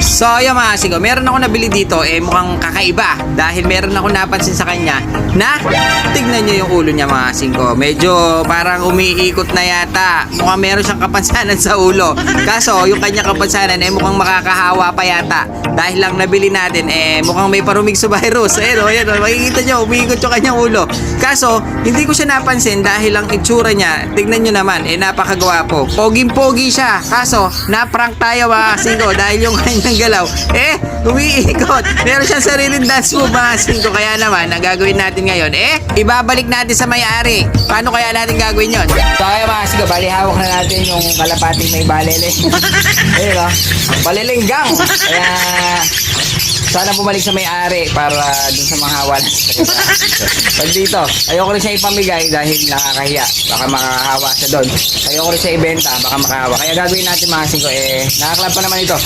So, ayun mga sigo, meron ako nabili dito, eh mukhang kakaiba. Dahil meron ako napansin sa kanya na, tignan nyo yung ulo niya mga singko. Medyo parang umiikot na yata. Mukhang meron siyang kapansanan sa ulo. Kaso, yung kanya kapansanan, eh mukhang makakahawa pa yata. Dahil lang nabili natin, eh mukhang may parumig sa virus. Ayan o, ayan o, makikita nyo, umiikot yung kanyang ulo. Kaso, hindi ko siya napansin dahil lang itsura niya, tignan nyo naman, eh napakagwapo. Poging-pogi siya. Kaso, naprank tayo mga singko dahil yung kanyang galaw, eh, umiikot. Meron siyang sariling dance move mga singko. Kaya naman, ang gagawin natin ngayon, eh, ibabalik natin sa may-ari. Paano kaya natin gagawin yon? So, kaya mga singko, bali hawak na natin yung kalapating may balele. Ayun o, balelenggang. Kaya, sana bumalik sa may-ari para dun sa mga hawa na Pag dito, ayoko rin siya ipamigay dahil nakakahiya. Baka makahawa siya doon. Ayoko rin siya ibenta, baka makahawa. Kaya gagawin natin mga singko, eh, nakaklap pa naman ito.